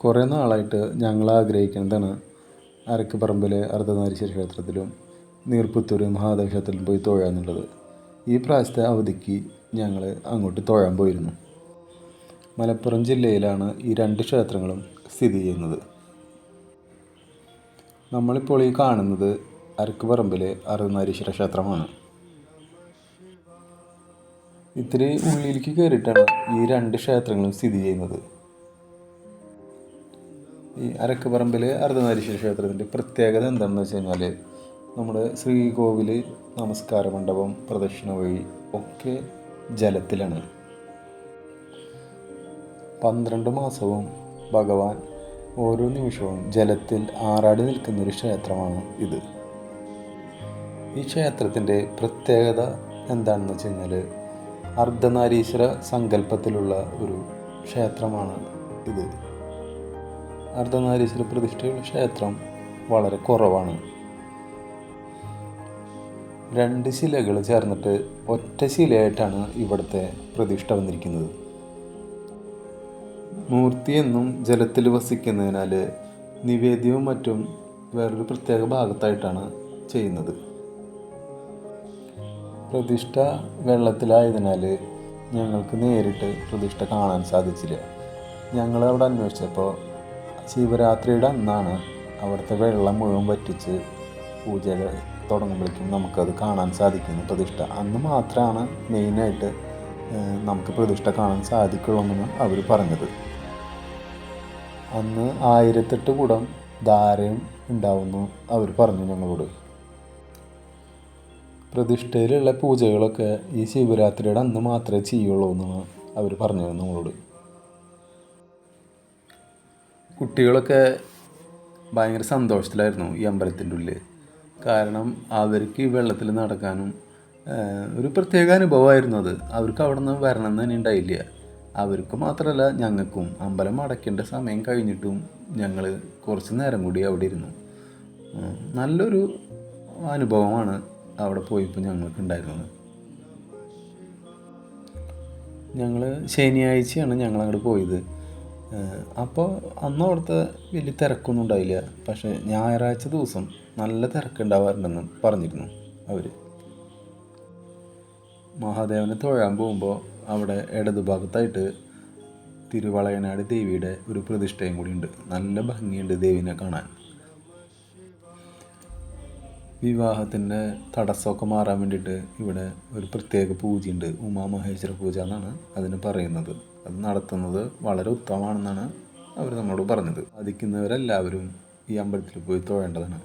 കുറേ നാളായിട്ട് ഞങ്ങൾ ആഗ്രഹിക്കുന്നതാണ്. അരക്ക് പറമ്പിലെ അർദ്ധനാരീശ്വര ക്ഷേത്രത്തിലും നീർപ്പുത്തൂർ മഹാദേവ ക്ഷേത്രത്തിലും പോയി തൊഴാന്നുള്ളത് ഈ പ്രാവശ്യത്തെ അവധിക്ക് ഞങ്ങൾ അങ്ങോട്ട് തൊഴാൻ പോയിരുന്നു. മലപ്പുറം ജില്ലയിലാണ് ഈ രണ്ട് ക്ഷേത്രങ്ങളും സ്ഥിതി ചെയ്യുന്നത്. നമ്മളിപ്പോൾ ഈ കാണുന്നത് അരക്ക് പറമ്പിലെ അർദ്ധനാരീശ്വര ക്ഷേത്രമാണ്. ഇത്തിരി ഉള്ളിലേക്ക് കയറിയിട്ടാണ് ഈ രണ്ട് ക്ഷേത്രങ്ങളും സ്ഥിതി ചെയ്യുന്നത്. ഈ അരക്കുപറമ്പിൽ അർദ്ധനാരീശ്വര ക്ഷേത്രത്തിന്റെ പ്രത്യേകത എന്താണെന്ന് വെച്ച് കഴിഞ്ഞാൽ നമ്മുടെ ശ്രീകോവിൽ നമസ്കാര മണ്ഡപം പ്രദക്ഷിണ വഴി ഒക്കെ ജലത്തിലാണ്. പന്ത്രണ്ട് മാസവും ഭഗവാൻ ഓരോ നിമിഷവും ജലത്തിൽ ആറാടി നിൽക്കുന്നൊരു ക്ഷേത്രമാണ് ഇത്. ഈ ക്ഷേത്രത്തിന്റെ പ്രത്യേകത എന്താണെന്ന് വെച്ച് കഴിഞ്ഞാൽ അർദ്ധനാരീശ്വര സങ്കല്പത്തിലുള്ള ഒരു ക്ഷേത്രമാണ് ഇത്. അർദ്ധനാരീശ്വര പ്രതിഷ്ഠയുള്ള ക്ഷേത്രം വളരെ കുറവാണ്. രണ്ട് ശിലകൾ ചേർന്നിട്ട് ഒറ്റ ശിലയായിട്ടാണ് ഇവിടുത്തെ പ്രതിഷ്ഠ വന്നിരിക്കുന്നത്. മൂർത്തി എന്നും ജലത്തിൽ വസിക്കുന്നതിനാൽ നിവേദ്യവും മറ്റും വേറൊരു പ്രത്യേക ഭാഗത്തായിട്ടാണ് ചെയ്യുന്നത്. പ്രതിഷ്ഠ വെള്ളത്തിലായതിനാൽ ഞങ്ങൾക്ക് നേരിട്ട് പ്രതിഷ്ഠ കാണാൻ സാധിച്ചില്ല. ഞങ്ങൾ അവിടെ അന്വേഷിച്ചപ്പോൾ ശിവരാത്രിയുടെ അന്നാണ് അവിടുത്തെ വെള്ളം മുഴുവൻ വറ്റിച്ച് പൂജകൾ തുടങ്ങുമ്പോഴേക്കും നമുക്കത് കാണാൻ സാധിക്കുന്നു. പ്രതിഷ്ഠ. അന്ന് മാത്രമാണ് മെയിനായിട്ട് നമുക്ക് പ്രതിഷ്ഠ കാണാൻ സാധിക്കുള്ളൂ അവർ പറഞ്ഞത്. അന്ന് ആയിരത്തെട്ട് കൂടം ധാരയും ഉണ്ടാവുന്നു അവർ പറഞ്ഞു ഞങ്ങളോട്. പ്രതിഷ്ഠയിലുള്ള പൂജകളൊക്കെ ഈ ശിവരാത്രിയുടെ അന്ന് മാത്രമേ ചെയ്യുള്ളൂ എന്നാണ് അവർ പറഞ്ഞത് നമ്മളോട്. കുട്ടികളൊക്കെ ഭയങ്കര സന്തോഷത്തിലായിരുന്നു ഈ അമ്പലത്തിന്റെ ഉള്ളിൽ. കാരണം അവർക്ക് ഈ വെള്ളത്തിൽ നടക്കാനും ഒരു പ്രത്യേക അനുഭവമായിരുന്നു അത്. അവർക്ക് അവിടെ നിന്ന് വരണം എന്ന് തന്നെ ഉണ്ടായില്ല. അവർക്ക് മാത്രമല്ല ഞങ്ങൾക്കും അമ്പലം അടയ്ക്കേണ്ട സമയം കഴിഞ്ഞിട്ടും ഞങ്ങൾ കുറച്ച് നേരം കൂടി അവിടെ ഇരുന്നു. നല്ലൊരു അനുഭവമാണ് അവിടെ പോയപ്പോൾ ഞങ്ങൾക്ക് ഉണ്ടായിരുന്നത്. ഞങ്ങൾ ശനിയാഴ്ചയാണ് ഞങ്ങൾ അങ്ങോട്ട് പോയത്. അപ്പോൾ അന്ന് അവിടുത്തെ വലിയ തിരക്കൊന്നും ഉണ്ടായില്ല. പക്ഷേ ഞായറാഴ്ച ദിവസം നല്ല തിരക്കുണ്ടാവാറുണ്ടെന്ന് പറഞ്ഞിരുന്നു അവർ മഹാദേവനെ തൊഴാൻ പോകുമ്പോൾ അവിടെ ഇടതുഭാഗത്തായിട്ട് തിരുവളയനാട് ദേവിയുടെ ഒരു പ്രതിഷ്ഠയും കൂടി ഉണ്ട് നല്ല ഭംഗിയുണ്ട് ദേവിനെ കാണാൻ. വിവാഹത്തിന്റെ തടസ്സമൊക്കെ മാറാൻ വേണ്ടിയിട്ട് ഇവിടെ ഒരു പ്രത്യേക പൂജയുണ്ട്. ഉമാമഹേശ്വര പൂജ എന്നാണ് അതിന് പറയുന്നത്. അത് നടത്തുന്നത് വളരെ ഉത്തമമാണെന്നാണ് അവർ നമ്മളോട് പറഞ്ഞത്. സാധിക്കുന്നവരെല്ലാവരും ഈ അമ്പലത്തിൽ പോയി തൊഴേണ്ടതാണ്.